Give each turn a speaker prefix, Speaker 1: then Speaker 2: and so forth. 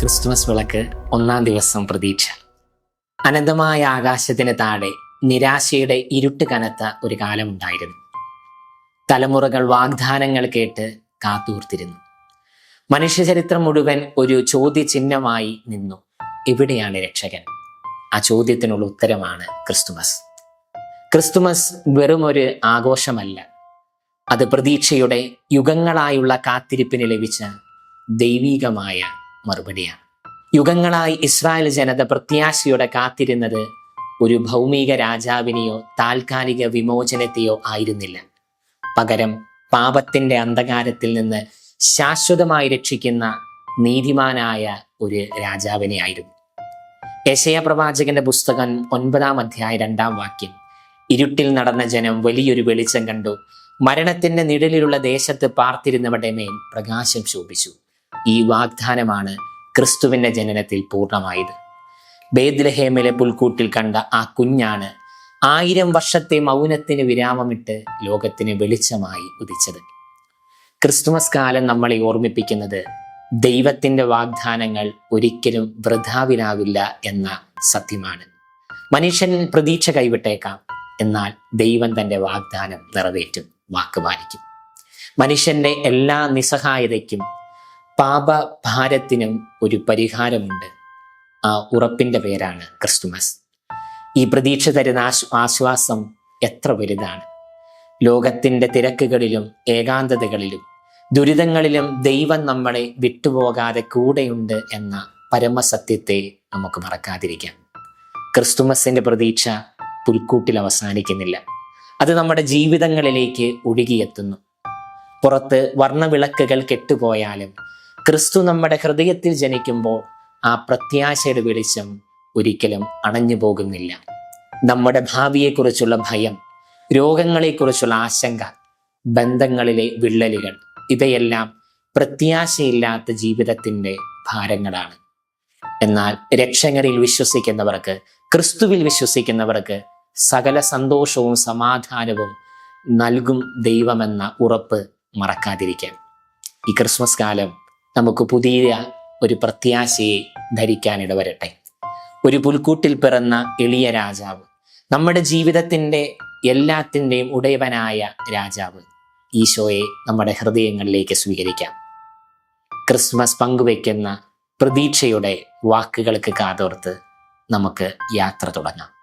Speaker 1: Christmas വിളക്ക് ഒന്നാം ദിവസം പ്രതീക്ഷ. അനന്തമായ ആകാശത്തിന് താഴെ നിരാശയുടെ ഇരുട്ട് കനത്ത ഒരു കാലമുണ്ടായിരുന്നു. തലമുറകൾ വാഗ്ദാനങ്ങൾ കേട്ട് കാത്തൂർത്തിരുന്നു മനുഷ്യചരിത്രം മുഴുവൻ ഒരു ചോദ്യചിഹ്നമായി നിന്നു. എവിടെയാണ് രക്ഷകൻ? ആ ചോദ്യത്തിനുള്ള ഉത്തരമാണ് ക്രിസ്തുമസ്. ക്രിസ്തുമസ് വെറും ഒരു ആഘോഷമല്ല. അത് പ്രതീക്ഷയുടെ യുഗങ്ങളായുള്ള കാത്തിരിപ്പിന് ലഭിച്ച ദൈവീകമായ മറുപടിയാണ്. യുഗങ്ങളായി ഇസ്രായേൽ ജനത പ്രത്യാശയോടെ കാത്തിരുന്നത് ഒരു ഭൗമിക രാജാവിനെയോ താൽക്കാലിക വിമോചനത്തെയോ ആയിരുന്നില്ല. പകരം പാപത്തിന്റെ അന്ധകാരത്തിൽ നിന്ന് ശാശ്വതമായി രക്ഷിക്കുന്ന നീതിമാനായ ഒരു രാജാവിനെ ആയിരുന്നു. യശയ പ്രവാചകന്റെ പുസ്തകം ഒൻപതാം അധ്യായ രണ്ടാം വാക്യം. ഇരുട്ടിൽ നടന്ന ജനം വലിയൊരു വെളിച്ചം കണ്ടു. മരണത്തിന്റെ നിഴലിലുള്ള ദേശത്ത് പാർത്തിരുന്നവരുടെ മേൽ പ്രകാശം ശോഭിച്ചു. ഈ വാഗ്ദാനമാണ് ക്രിസ്തുവിന്റെ ജനനത്തിൽ പൂർണമായത്. ബേദ്ലഹേമിലെ പുൽക്കൂട്ടിൽ കണ്ട ആ കുഞ്ഞാണ് ആയിരം വർഷത്തെ മൗനത്തിന് വിരാമമിട്ട് ലോകത്തിന് വെളിച്ചമായി ഉദിച്ചത്. ക്രിസ്തുമസ് കാലം നമ്മളെ ഓർമ്മിപ്പിക്കുന്നത് ദൈവത്തിന്റെ വാഗ്ദാനങ്ങൾ ഒരിക്കലും വൃഥാവിലാവില്ല എന്ന സത്യമാണ്. മനുഷ്യൻ പ്രതീക്ഷ കൈവിട്ടേക്കാം എന്നാൽ ദൈവം തന്റെ വാഗ്ദാനം നിറവേറ്റും വാക്ക് പാലിക്കും. മനുഷ്യന്റെ എല്ലാ നിസ്സഹായതയ്ക്കും പാപഭാരത്തിനും ഒരു പരിഹാരമുണ്ട്. ആ ഉറപ്പിന്റെ പേരാണ് ക്രിസ്തുമസ്. ഈ പ്രതീക്ഷ തരുന്ന ആശ് ആശ്വാസം എത്ര വലുതാണ്. ലോകത്തിന്റെ തിരക്കുകളിലും ഏകാന്തതകളിലും ദുരിതങ്ങളിലും ദൈവം നമ്മളെ വിട്ടുപോകാതെ കൂടെയുണ്ട് എന്ന പരമസത്യത്തെ നമുക്ക് മറക്കാതിരിക്കാം. ക്രിസ്തുമസിന്റെ പ്രതീക്ഷ പുൽക്കൂട്ടിൽ അവസാനിക്കുന്നില്ല. അത് നമ്മുടെ ജീവിതങ്ങളിലേക്ക് ഒഴുകിയെത്തുന്നു. പുറത്ത് വർണവിളക്കുകൾ കെട്ടുപോയാലും ക്രിസ്തു നമ്മുടെ ഹൃദയത്തിൽ ജനിക്കുമ്പോൾ ആ പ്രത്യാശയുടെ വെളിച്ചം ഒരിക്കലും അണഞ്ഞു പോകുന്നില്ല. നമ്മുടെ ഭാവിയെക്കുറിച്ചുള്ള ഭയം രോഗങ്ങളെക്കുറിച്ചുള്ള ആശങ്ക ബന്ധങ്ങളിലെ വിള്ളലുകൾ ഇവയെല്ലാം പ്രത്യാശയില്ലാത്ത ജീവിതത്തിന്റെ ഭാരങ്ങളാണ്. എന്നാൽ രക്ഷകരിൽ വിശ്വസിക്കുന്നവർക്ക് ക്രിസ്തുവിൽ വിശ്വസിക്കുന്നവർക്ക് സകല സന്തോഷവും സമാധാനവും നൽകും ദൈവമെന്ന ഉറപ്പ് മറക്കാതിരിക്കാം ഈ ക്രിസ്മസ് കാലം നമുക്ക് പുതിയ ഒരു പ്രത്യാശയെ ധരിക്കാനിട വരട്ടെ. ഒരു പുൽക്കൂട്ടിൽ പിറന്ന എളിയ രാജാവ് നമ്മുടെ ജീവിതത്തിന്റെ എല്ലാത്തിന്റെയും ഉടയവനായ രാജാവ് ഈശോയെ നമ്മുടെ ഹൃദയങ്ങളിലേക്ക് സ്വീകരിക്കാം. ക്രിസ്മസ് പങ്കുവെക്കുന്ന പ്രതീക്ഷയുടെ വാക്കുകൾക്ക് കാതോർത്ത് നമുക്ക് യാത്ര തുടങ്ങാം.